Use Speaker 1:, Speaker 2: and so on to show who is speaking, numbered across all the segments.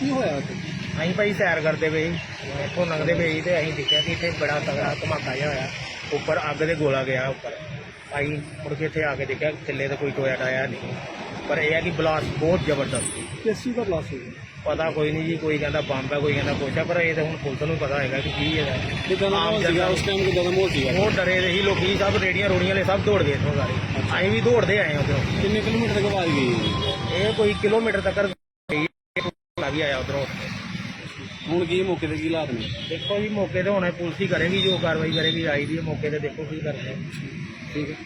Speaker 1: ਕੀ ਹੋਇਆ ਉੱਥੇ?
Speaker 2: ਅਸੀਂ ਭਾਈ ਸੈਰ ਕਰਦੇ ਪਏ ਸੀ। ਇੱਥੋਂ ਲੰਘਦੇ ਪਏ ਸੀ ਤੇ ਅਸੀਂ ਦੇਖਿਆ ਕਿ ਇੱਥੇ ਬੜਾ ਤਗੜਾ ਧਮਾਕਾ ਜਿਹਾ ਹੋਇਆ। ਉੱਪਰ ਅੱਗ ਦੇ ਗੋਲਾ ਗਿਆ ਉੱਪਰ। ਅਸੀਂ ਮੁੜ ਕੇ ਇੱਥੇ ਆ ਕੇ ਦੇਖਿਆ ਥੱਲੇ ਤੇ ਕੋਈ ਟੋਇਆ ਟਾਇਆ ਨਹੀਂ। ਪਰ ਇਹ ਹੈ ਕਿ ਬਲਾਸਟ ਬਹੁਤ ਜ਼ਬਰਦਸਤ ਸੀ।
Speaker 1: ਕਿਸ ਚੀਜ਼ ਦਾ ਬਲਾਸਟ ਹੋਇਆ?
Speaker 2: ਪਤਾ ਕੋਈ ਨਹੀਂ ਜੀ ਕੋਈ ਕਹਿੰਦਾ ਬੰਬ ਹੈ ਕੋਈ ਕਹਿੰਦਾ ਕੁਛ ਹੈ ਪਰ ਇਹ ਤਾਂ ਹੁਣ ਪੁਲਿਸ ਨੂੰ ਪਤਾ ਹੈਗਾ ਕਿ ਕੀ ਹੈਗਾ
Speaker 1: ਕਿਦਾਂ ਦਾ
Speaker 2: ਆਮ
Speaker 1: ਮਾਹੌਲ ਸੀਗਾ
Speaker 2: ਜਨਤਾ
Speaker 1: ਉਸ ਟਾਈਮ ਕਿਦਾਂ ਦਾ ਮਾਹੌਲ ਸੀਗਾ।
Speaker 2: ਬਹੁਤ ਡਰੇ ਰਹੇ ਲੋਕੀ ਸਭ ਰੇੜੀਆਂ ਰੋੜੀਆਂ ਵਾਲੇ ਸਭ ਦੌੜ ਗਏ ਇੱਥੋਂ ਸਾਰੇ। ਅਸੀਂ ਵੀ ਦੌੜਦੇ ਆਏ ਹਾਂ ਉੱਧਰੋਂ
Speaker 1: ਕਿੰਨੇ ਕਿਲੋਮੀਟਰ ਤੱਕ ਆਵਾਜ਼ ਗਈ?
Speaker 2: ਇਹ ਕੋਈ ਕਿਲੋਮੀਟਰ ਤੱਕ ਹੈ ਵੀ ਆਇਆ ਉਧਰੋਂ।
Speaker 1: ਹੁਣ ਕੀ ਮੌਕੇ ਤੇ ਕੀ ਹਾਲਾਤ ਨੇ?
Speaker 2: ਦੇਖੋ ਜੀ ਮੌਕੇ ਤੇ ਹੁਣ ਪੁਲਿਸ ਹੀ ਕਰੇਗੀ ਜੋ ਕਾਰਵਾਈ ਕਰੇਗੀ ਆਈ ਦੀ ਹੈ ਮੌਕੇ ਤੇ ਦੇਖੋ ਕੀ ਕਰਦੇ
Speaker 1: ਠੀਕ ਹੈ।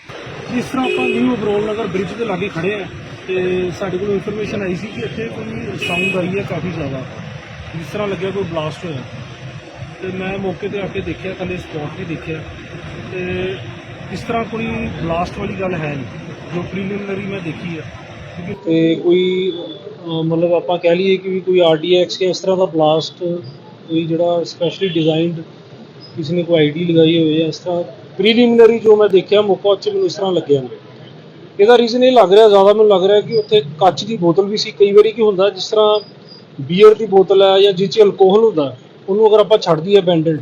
Speaker 1: ਇਸ ਤਰ੍ਹਾਂ ਆਪਾਂ ਨਿਊ ਅਬਰੋਲ ਨਗਰ ਬ੍ਰਿਜ ਦੇ ਲਾਗੇ ਖੜੇ ਆ ਤੇ ਸਾਡੇ ਕੋਲ ਇਨਫੋਰਮੇਸ਼ਨ ਆਈ ਸੀ ਕਿ ਇੱਥੇ ਕੋਈ ਸਾਊਂਡ ਆਈ ਹੈ ਕਾਫੀ ਜ਼ਿਆਦਾ। ਜਿਸ ਤਰ੍ਹਾਂ ਲੱਗਿਆ ਕੋਈ ਬਲਾਸਟ ਹੋਇਆ। ਤੇ ਮੈਂ ਮੌਕੇ ਤੇ ਆ ਕੇ ਦੇਖਿਆ ਥੱਲੇ ਸਪੌਟ ਵੀ ਦੇਖਿਆ। ਤੇ ਇਸ ਤਰ੍ਹਾਂ ਕੋਈ ਬਲਾਸਟ ਵਾਲੀ ਗੱਲ ਹੈ ਨਹੀਂ। ਜੋ ਪ੍ਰੀਲਿਮਿਨਰੀ ਮੈਂ ਦੇਖੀ ਹੈ ਤੇ ਕੋਈ ਮਤਲਬ ਆਪਾਂ ਕਹਿ ਲਈਏ ਕਿ ਵੀ ਕੋਈ ਆਰਡੀਐਕਸ ਜਾਂ ਇਸ ਤਰ੍ਹਾਂ ਦਾ ਬਲਾਸਟ ਕੋਈ ਜਿਹੜਾ ਸਪੈਸ਼ਲੀ ਡਿਜ਼ਾਈਨਡ ਕਿਸੇ ਨੇ ਕੋਈ ਆਈਡੀ ਲਗਾਈ ਹੋਵੇ ਜਾਂ ਇਸ ਤਰ੍ਹਾਂ ਪ੍ਰੀਲਿਮਿਨਰੀ ਜੋ ਮੈਂ ਦੇਖਿਆ ਮੌਕਾ ਚ ਮੈਨੂੰ ਇਸ ਤਰ੍ਹਾਂ ਲੱਗਿਆ। ਨਹੀਂ ਇਹਦਾ ਰੀਜ਼ਨ ਇਹ ਲੱਗ ਰਿਹਾ, ਜ਼ਿਆਦਾ ਮੈਨੂੰ ਲੱਗ ਰਿਹਾ ਕਿ ਉੱਥੇ ਕੱਚ ਦੀ ਬੋਤਲ ਵੀ ਸੀ। ਕਈ ਵਾਰੀ ਕੀ ਹੁੰਦਾ, ਜਿਸ ਤਰ੍ਹਾਂ ਬੀਅਰ ਦੀ ਬੋਤਲ ਹੈ ਜਾਂ ਜਿਸ 'ਚ ਅਲਕੋਹਲ ਹੁੰਦਾ, ਉਹਨੂੰ ਅਗਰ ਆਪਾਂ ਛੱਡ ਦਈਏ ਬੈਂਡਡ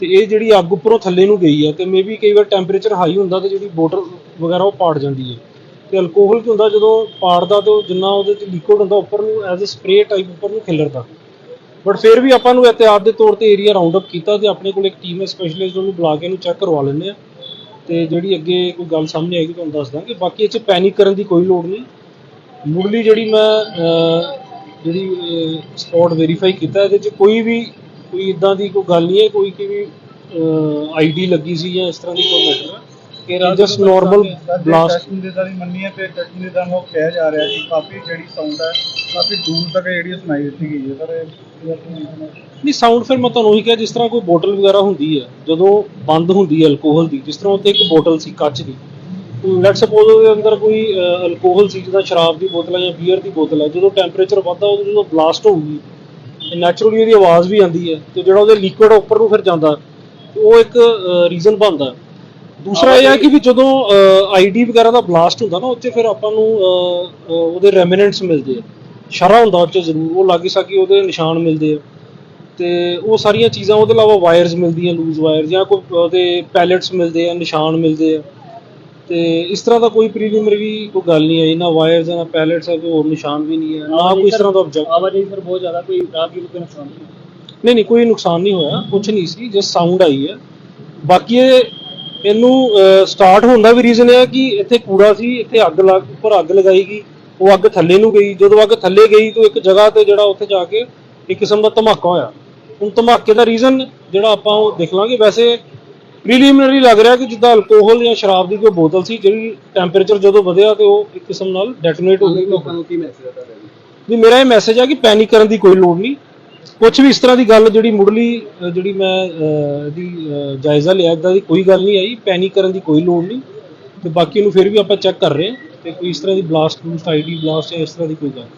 Speaker 1: ਤੇ ਇਹ ਜਿਹੜੀ ਅੱਗ ਉੱਪਰੋਂ ਥੱਲੇ ਨੂੰ ਗਈ ਹੈ, ਤੇ ਮੇਬੀ ਕਈ ਵਾਰ ਟੈਂਪਰੇਚਰ ਹਾਈ ਹੁੰਦਾ, ਤੇ ਜਿਹੜੀ ਬੋਤਲ ਵਗੈਰਾ ਉਹ ਪਾੜ ਜਾਂਦੀ ਹੈ। ਤੇ ਅਲਕੋਹਲ ਕੀ ਹੁੰਦਾ ਜਦੋਂ ਪਾੜਦਾ ਤੇ ਉਹ ਜਿੰਨਾ ਉਹਦੇ 'ਚ ਲਿਕੁਇਡ ਹੁੰਦਾ ਉੱਪਰ ਨੂੰ ਐਜ਼ ਅ ਸਪਰੇਅ ਟਾਈਪ ਉੱਪਰ ਨੂੰ ਖਿਲਰਦਾ। ਬਟ ਫਿਰ ਵੀ ਆਪਾਂ ਨੂੰ ਇhtiyਾਤ ਦੇ ਤੌਰ ਤੇ ਏਰੀਆ ਰਾਉਂਡ ਅਪ ਕੀਤਾ ਤੇ ਆਪਣੇ ਕੋਲ ਇੱਕ ਟੀਮ ਹੈ ਸਪੈਸ਼ਲਿਸਟ ਉਹਨੂੰ ਬੁਲਾ ਕੇ ਇਹਨੂੰ ਚੈੱਕ ਕਰਵਾ ਲੈਂਦੇ ਆ ਤੇ ਜਿਹੜੀ ਅੱਗੇ ਕੋਈ ਗੱਲ ਸਾਹਮਣੇ ਆਏਗੀ ਤੁਹਾਨੂੰ ਦੱਸ ਦਾਂਗੇ। ਬਾਕੀ ਇਹ 'ਚ ਪੈਨਿਕ ਕਰਨ ਦੀ ਕੋਈ ਲੋੜ ਨਹੀਂ। ਮੁੱਢਲੀ ਜਿਹੜੀ ਮੈਂ ਜਿਹੜੀ ਸਪੌਟ ਵੈਰੀਫਾਈ ਕੀਤਾ, ਇਹਦੇ 'ਚ ਕੋਈ ਵੀ, ਕੋਈ ਇਦਾਂ ਦੀ ਕੋਈ ਗੱਲ ਨਹੀਂ ਹੈ, ਕੋਈ ਕਿ ਵੀ ਆਈਡੀ ਲੱਗੀ ਸੀ ਜਾਂ ਇਸ ਤਰ੍ਹਾਂ ਦੀ ਕੋਈ ਮੈਟਰ ਹੈ। ਜਸਟ ਨਾਰਮਲ ਬਲਾਸਟ
Speaker 3: ਜ਼ਿੰਮੇਦਾਰੀ ਮੰਨੀ ਹੈ ਤੇ ਟੈਕਨੀ ਦਾ ਉਹ ਕਿਹਾ ਜਾ ਰਿਹਾ ਕਿ ਕਾਫੀ ਜਿਹੜੀ ਸਾਊਂਡ ਹੈ ਕਾਫੀ ਦੂਰ ਤੱਕ ਜਿਹੜੀ ਸੁਣਾਈ ਦਿੱਤੀ ਗਈ ਹੈ। ਸਰ ਇਹ
Speaker 1: ਨਹੀਂ ਸਾਊਂਡ ਫਿਰ ਮੈਂ ਤੁਹਾਨੂੰ ਉਹੀ ਕਿਹਾ ਜਿਸ ਤਰ੍ਹਾਂ ਕੋਈ ਬੋਟਲ ਵਗੈਰਾ ਹੁੰਦੀ ਹੈ ਜਦੋਂ ਬੰਦ ਹੁੰਦੀ ਹੈ ਅਲਕੋਹਲ ਦੀ ਜਿਸ ਤਰ੍ਹਾਂ ਉੱਤੇ ਇੱਕ ਬੋਟਲ ਸੀ ਕੱਚ ਦੀ। ਲੈਟ ਸਪੋਜ਼ ਉਹਦੇ ਅੰਦਰ ਕੋਈ ਅਲਕੋਹਲ ਸੀ ਜਿੱਦਾਂ ਸ਼ਰਾਬ ਦੀ ਬੋਤਲ ਹੈ ਜਾਂ ਬੀਅਰ ਦੀ ਬੋਤਲ ਹੈ ਜਦੋਂ ਟੈਂਪਰੇਚਰ ਵੱਧਦਾ ਉਦੋਂ ਜਦੋਂ ਬਲਾਸਟ ਹੋਊਗੀ ਨੈਚੁਰਲੀ ਉਹਦੀ ਆਵਾਜ਼ ਵੀ ਆਉਂਦੀ ਹੈ ਤੇ ਜਿਹੜਾ ਉਹਦੇ ਲਿਕੁਇਡ ਉੱਪਰ ਨੂੰ ਫਿਰ ਜਾਂਦਾ ਉਹ ਇੱਕ ਰੀਜ਼ਨ ਬਣਦਾ। ਦੂਸਰਾ ਇਹ ਹੈ ਕਿ ਵੀ ਜਦੋਂ ਆਈਡੀ ਵਗੈਰਾ ਦਾ ਬਲਾਸਟ ਹੁੰਦਾ ਨਾ ਉੱਥੇ ਫਿਰ ਆਪਾਂ ਨੂੰ ਅਹ, ਅਹ, ਉਹਦੇ ਰੈਮਿਨੈਂਟਸ ਮਿਲਦੇ ਆ। ਸ਼ਰਾ ਹੁੰਦਾ ਉੱਚ ਜ਼ਰੂਰ ਉਹ ਲਾਗੇ ਸਾਕੀ ਉਹਦੇ ਨਿਸ਼ਾਨ ਮਿਲਦੇ ਆ। ਤੇ ਉਹ ਸਾਰੀਆਂ ਚੀਜ਼ਾਂ ਉਹਦੇ ਇਲਾਵਾ ਵਾਇਰਸ ਮਿਲਦੀਆਂ ਲੂਜ਼ ਵਾਇਰ ਜਾਂ ਕੋਈ ਉਹਦੇ ਪੈਲੇਟਸ ਮਿਲਦੇ ਆ ਨਿਸ਼ਾਨ ਮਿਲਦੇ ਆ। ਤੇ ਇਸ ਤਰ੍ਹਾਂ ਦਾ ਕੋਈ ਪ੍ਰੀਲਿਮਿਨਰੀ ਕੋਈ ਗੱਲ ਨਹੀਂ ਆਈ ਨਾ ਵਾਇਰਸ ਨਾ ਪੈਲੇਟਸ ਹੈ ਕੋਈ ਹੋਰ ਨਿਸ਼ਾਨ ਵੀ ਨਹੀਂ ਹੈ ਨਾ ਕੋਈ ਇਸ ਤਰ੍ਹਾਂ ਦਾ ਆਬਜੈਕਟ
Speaker 3: ਆਵਾਜਾਈ ਸਰ ਬਹੁਤ ਜ਼ਿਆਦਾ ਕੋਈ ਰਾਹਗੀਰ ਨੂੰ ਨੁਕਸਾਨ ਨਹੀਂ
Speaker 1: ਨਹੀਂ ਨਹੀਂ ਕੋਈ ਨੁਕਸਾਨ ਨਹੀਂ ਹੋਇਆ ਕੁਝ ਨਹੀਂ ਸੀ ਜਸਟ ਸਾਊਂਡ ਆਈ ਹੈ। ਬਾਕੀ ਇਹ ਇਹਨੂੰ ਸਟਾਰਟ ਹੋਣ ਦਾ ਵੀ ਰੀਜ਼ਨ ਹੈ ਕਿ ਇੱਥੇ ਕੂੜਾ ਸੀ ਇੱਥੇ ਅੱਗ ਲੱਗ ਉੱਪਰ ਅੱਗ ਲਗਾਈ ਗਈ ਉਹ ਅੱਗ ਥੱਲੇ ਨੂੰ ਗਈ। ਜਦੋਂ ਅੱਗ ਥੱਲੇ ਗਈ ਤਾਂ ਇੱਕ ਜਗ੍ਹਾ ਤੇ ਜਿਹੜਾ ਉੱਥੇ ਜਾ ਕੇ ਇੱਕ ਕਿਸਮ ਦਾ ਧਮਾਕਾ ਹੋਇਆ। ਹੁਣ ਧਮਾਕੇ ਦਾ ਰੀਜ਼ਨ ਜਿਹੜਾ ਆਪਾਂ ਉਹ ਦੇਖ ਲਾਂਗੇ। ਵੈਸੇ ਪ੍ਰੀਲਿਮਿਨਰੀ ਲੱਗ ਰਿਹਾ ਕਿ ਜਿੱਦਾਂ ਅਲਕੋਹਲ ਜਾਂ ਸ਼ਰਾਬ ਦੀ ਕੋਈ ਬੋਤਲ ਸੀ ਜਿਹੜੀ ਟੈਂਪਰੇਚਰ ਜਦੋਂ ਵਧਿਆ ਤੇ ਉਹ ਇੱਕ ਕਿਸਮ ਨਾਲ ਡੈਟੋਨੇਟ ਹੋ ਗਈ।
Speaker 3: ਲੋਕਾਂ ਨੂੰ ਕੀ ਮੈਸੇਜ ਤੁਹਾਡਾ
Speaker 1: ਵੀ ਮੇਰਾ ਇਹ ਮੈਸੇਜ ਹੈ ਕਿ ਪੈਨਿਕ ਕਰਨ ਦੀ ਕੋਈ ਲੋੜ ਨਹੀਂ। ਕੁਝ ਵੀ ਇਸ ਤਰ੍ਹਾਂ ਦੀ ਗੱਲ ਜਿਹੜੀ ਮੁੱਢਲੀ ਅ, ਜਿਹੜੀ ਮੈਂ ਅ, ਇਹਦੀ ਅ, ਜਾਇਜ਼ਾ ਲਿਆ ਇਦਾਂ ਦੀ ਕੋਈ ਗੱਲ ਨਹੀਂ ਆਈ ਪੈਨਿਕ ਕਰਨ ਦੀ ਕੋਈ ਲੋੜ ਨਹੀਂ ਤੇ ਬਾਕੀ ਨੂੰ ਫਿਰ ਵੀ ਆਪਾਂ ਚੈੱਕ ਕਰ ਰਹੇ ਹਾਂ ਤੇ ਕੋਈ ਇਸ ਤਰ੍ਹਾਂ ਦੀ ਬਲਾਸਟ ਬੂਸਟ ਆਈਡੀ ਬਲਾਸਟ ਜਾਂ ਇਸ ਤਰ੍ਹਾਂ ਦੀ ਕੋਈ ਗੱਲ ਨਹੀਂ।